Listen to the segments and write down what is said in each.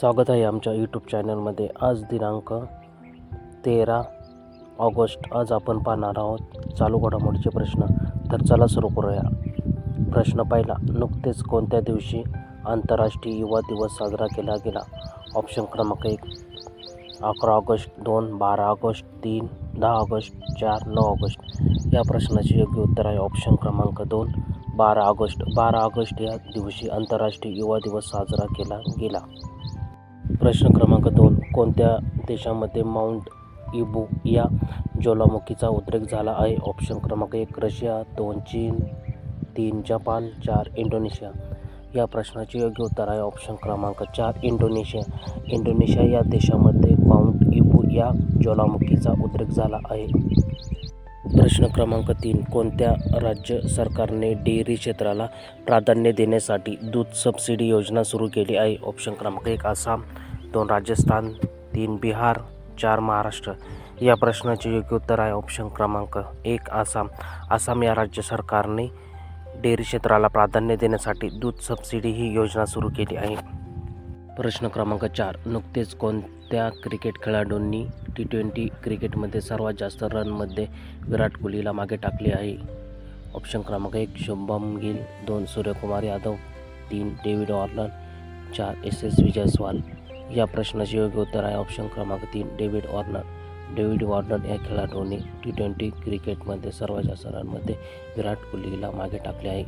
स्वागत आहे आमच्या यूट्यूब चॅनलमध्ये आज दिनांक तेरा ऑगस्ट. आज आपण पाहणार आहोत चालू घडामोडीचे प्रश्न. तर चला सुरू करूया. प्रश्न पहिला नुकतेच कोणत्या दिवशी आंतरराष्ट्रीय युवा दिवस साजरा केला गेला? ऑप्शन क्रमांक एक अकरा ऑगस्ट दोन बारा ऑगस्ट तीन दहा ऑगस्ट चार नऊ ऑगस्ट. या प्रश्नाचे योग्य उत्तर आहे ऑप्शन क्रमांक दोन बारा ऑगस्ट. बारा ऑगस्ट या दिवशी आंतरराष्ट्रीय युवा दिवस साजरा केला गेला. प्रश्न क्रमांक दोन. कोणत्या देशामध्ये माउंट इबू या ज्वालामुखीचा उद्रेक झाला आहे? ऑप्शन क्रमांक एक रशिया. दोन चीन. तीन जपान. चार इंडोनेशिया. या प्रश्नाचे योग्य उत्तर आहे ऑप्शन क्रमांक चार इंडोनेशिया. इंडोनेशिया या देशामध्ये माउंट इबू या ज्वालामुखीचा उद्रेक झाला आहे. प्रश्न क्रमांक तीन. कोणत्या राज्य सरकारने डेअरी क्षेत्राला प्राधान्य देण्यासाठी दूध सबसिडी योजना सुरू केली आहे? ऑप्शन क्रमांक एक आसाम दोन राजस्थान तीन बिहार चार महाराष्ट्र. या प्रश्नाचे योग्य उत्तर आहे ऑप्शन क्रमांक एक आसाम. आसाम या राज्य सरकारने डेअरी क्षेत्राला प्राधान्य देण्यासाठी दूध सबसिडी ही योजना सुरू केली आहे. प्रश्न क्रमांक चार. नुकतेच कोणत्या क्रिकेट खेळाडूंनी टी ट्वेंटी क्रिकेटमध्ये सर्वात जास्त रनमध्ये विराट कोहलीला मागे टाकले आहे? ऑप्शन क्रमांक एक शुभम गिल दोन सूर्यकुमार यादव तीन डेव्हिड ऑर्नर चार एस एस विजयस्वाल. या प्रश्नाचे योग्य उत्तर आहे ऑप्शन क्रमांक तीन डेव्हिड वॉर्नर डेव्हिड वॉर्नर या खेळाडूने टी ट्वेंटी क्रिकेटमध्ये सर्वात जास्त रनमध्ये विराट कोहलीला मागे टाकले आहे.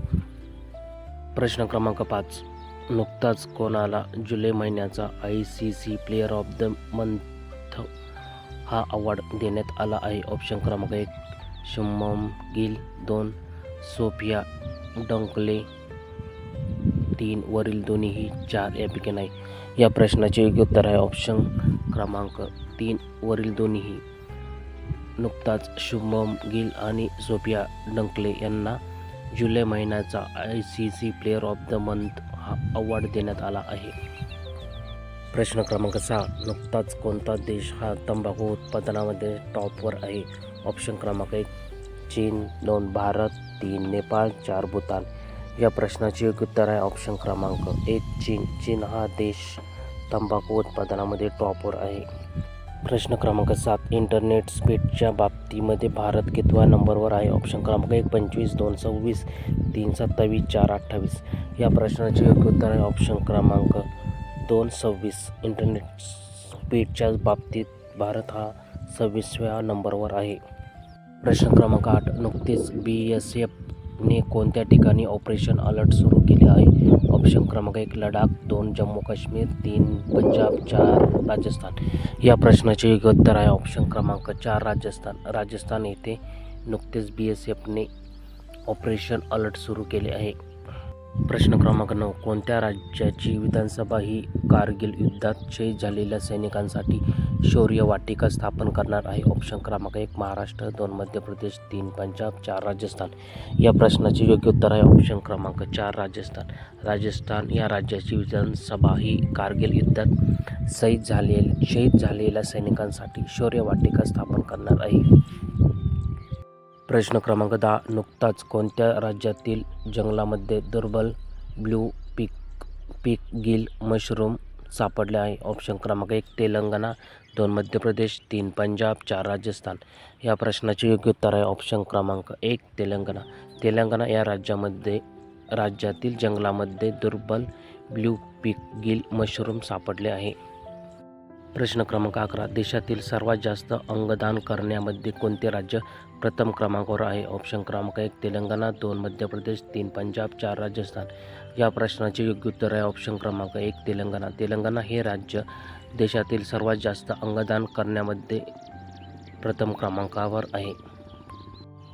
प्रश्न क्रमांक पाच. नुकताच कोणाला जुलै महिन्याचा I C C player of the month हा अवॉर्ड देण्यात आला आहे. ऑप्शन क्रमांक एक शुमम गिल. दोन सोफिया डंकले तीन वरील दोन्हीही चार यापैकी नाही. या प्रश्नाचे योग्य उत्तर आहे. ऑप्शन क्रमांक तीन वरील दोन्हीही. नुकताच शुभम गिल आणि सोफिया डंकले यांना जुलै महिन्याचा I C C player of the month हा अवॉर्ड देण्यात आला आहे. प्रश्न क्रमांक सहा नुकताच कोणता देश हा तंबाखू उत्पादनामध्ये टॉपवर आहे? ऑप्शन क्रमांक एक चीन दोन भारत तीन नेपाळ चार भूतान. या प्रश्नाचे योग्य उत्तर आहे ऑप्शन क्रमांक एक चीन. चीन हा देश तंबाखू उत्पादनामध्ये टॉपवर आहे. प्रश्न क्रमांक सात इंटरनेट स्पीडच्या बाबतीमध्ये भारत कितव्या नंबरवर आहे? ऑप्शन क्रमांक एक पंचवीस दोन सव्वीस तीन सत्तावीस चार अठ्ठावीस. या प्रश्नाचे योग्य उत्तर आहे ऑप्शन क्रमांक दोन सव्वीस. इंटरनेट स्पीडच्या बाबतीत भारत हा सव्वीसव्या नंबरवर आहे. प्रश्न क्रमांक आठ नुकतेच बी एस एफ ने कोणत्या ठिकाणी ऑपरेशन अलर्ट सुरू केले आहे? ऑप्शन क्रमांक एक लडाख दोन जम्मू काश्मीर तीन पंजाब चार राजस्थान. या प्रश्नाचे उत्तर आहे. ऑप्शन क्रमांक चार राजस्थान. राजस्थान येथे नुकतेच बी एस एफने ऑपरेशन अलर्ट सुरू केले आहे. प्रश्न क्रमांक नऊ कोणत्या राज्याची विधानसभा ही कारगिल युद्धात शहीद झालेल्या सैनिकांसाठी शौर्य वाटिका स्थापन करणार आहे. ऑप्शन क्रमांक एक महाराष्ट्र दोन मध्य प्रदेश तीन पंजाब चार राजस्थान. या प्रश्नाचे योग्य उत्तर आहे ऑप्शन क्रमांक चार राजस्थान. राजस्थान या राज्याची विधानसभा ही कारगिल युद्धात शहीद झाले शहीद झालेल्या सैनिकांसाठी शौर्य वाटिका स्थापन करणार आहे. प्रश्न क्रमांक दहा नुकताच कोणत्या राज्यातील जंगलामध्ये दुर्बल blue pink pink gill mushroom सापडले आहे. ऑप्शन क्रमांक एक तेलंगणा दोन मध्य प्रदेश तीन पंजाब चार राजस्थान. या प्रश्नाचे योग्य उत्तर आहे ऑप्शन क्रमांक एक तेलंगणा. तेलंगणा या राज्यामध्ये राज्यातील जंगलामध्ये दुर्बल ब्ल्यू पिक गिल मशरूम सापडले आहे. प्रश्न क्रमांक अकरा देशातील सर्वात जास्त अंगदान करण्यामध्ये कोणते राज्य प्रथम क्रमांकावर आहे? ऑप्शन क्रमांक एक तेलंगणा दोन मध्य प्रदेश तीन पंजाब चार राजस्थान. या प्रश्नाचे योग्य उत्तर आहे ऑप्शन क्रमांक एक तेलंगणा. तेलंगणा हे राज्य देशातील सर्वात जास्त अंगदान करण्यामध्ये प्रथम क्रमांकावर आहे.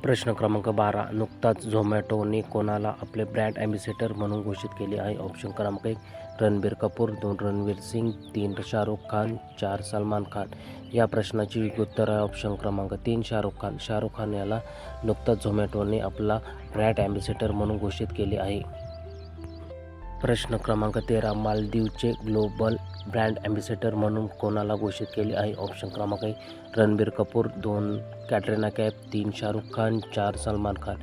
प्रश्न क्रमांक बारा नुकताच झोमॅटोने कोणाला आपले ब्रँड ॲम्बेसेडर म्हणून घोषित केले आहे? ऑप्शन क्रमांक एक रणबीर कपूर दोन रणवीर सिंग तीन शाहरुख खान चार सलमान खान. या प्रश्नाची उत्तर आहे ऑप्शन क्रमांक तीन शाहरुख खान. शाहरुख खान याला नुकताच झोमॅटोने आपला ब्रँड ॲम्बेसेडर म्हणून घोषित केले आहे. प्रश्न क्रमांक तेरा मालदीवचे ग्लोबल ब्रँड ॲम्बेसेडर म्हणून कोणाला घोषित केले आहे? ऑप्शन क्रमांक एक रणबीर कपूर दोन कॅटरीना कॅप तीन शाहरुख खान चार सलमान खान.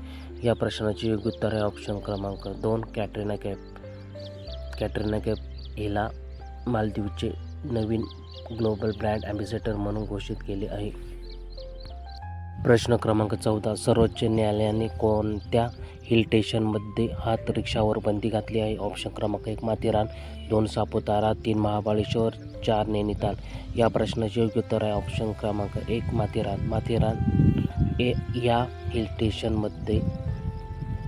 या प्रश्नाचे योग्य उत्तर आहे ऑप्शन क्रमांक दोन कॅटरीना कॅप कॅटरीना कॅफ हिला मालदीवचे नवीन ग्लोबल ब्रँड ॲम्बेसेडर म्हणून घोषित केले आहे. प्रश्न क्रमांक चौदा सर्वोच्च न्यायालयाने कोणत्या हिल स्टेशनमध्ये हात रिक्षावर बंदी घातली आहे? ऑप्शन क्रमांक एक माथेरान दोन सापुतारा तीन महाबळेश्वर चार नैनिताल. या प्रश्नाचे योग्य उत्तर आहे. ऑप्शन क्रमांक एक माथेरान. माथेरान ए या हिल स्टेशनमध्ये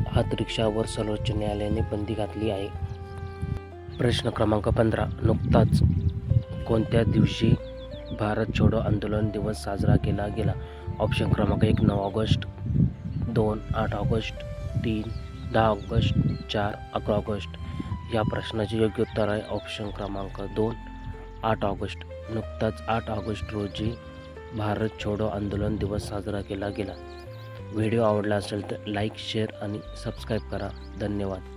हात रिक्षावर सर्वोच्च न्यायालयाने बंदी घातली आहे. प्रश्न क्रमांक पंधरा. नुकताच कोणत्या दिवशी भारत छोडो आंदोलन दिवस साजरा केला गेला? ऑप्शन क्रमांक एक नऊ ऑगस्ट दोन आठ ऑगस्ट तीन दहा ऑगस्ट चार अकरा ऑगस्ट. या प्रश्नाचे योग्य उत्तर आहे ऑप्शन क्रमांक दोन आठ ऑगस्ट. नुकताच आठ ऑगस्ट रोजी भारत छोडो आंदोलन दिवस साजरा केला गेला. व्हिडिओ आवडला असेल तर लाईक शेअर आणि सबस्क्राईब करा. धन्यवाद.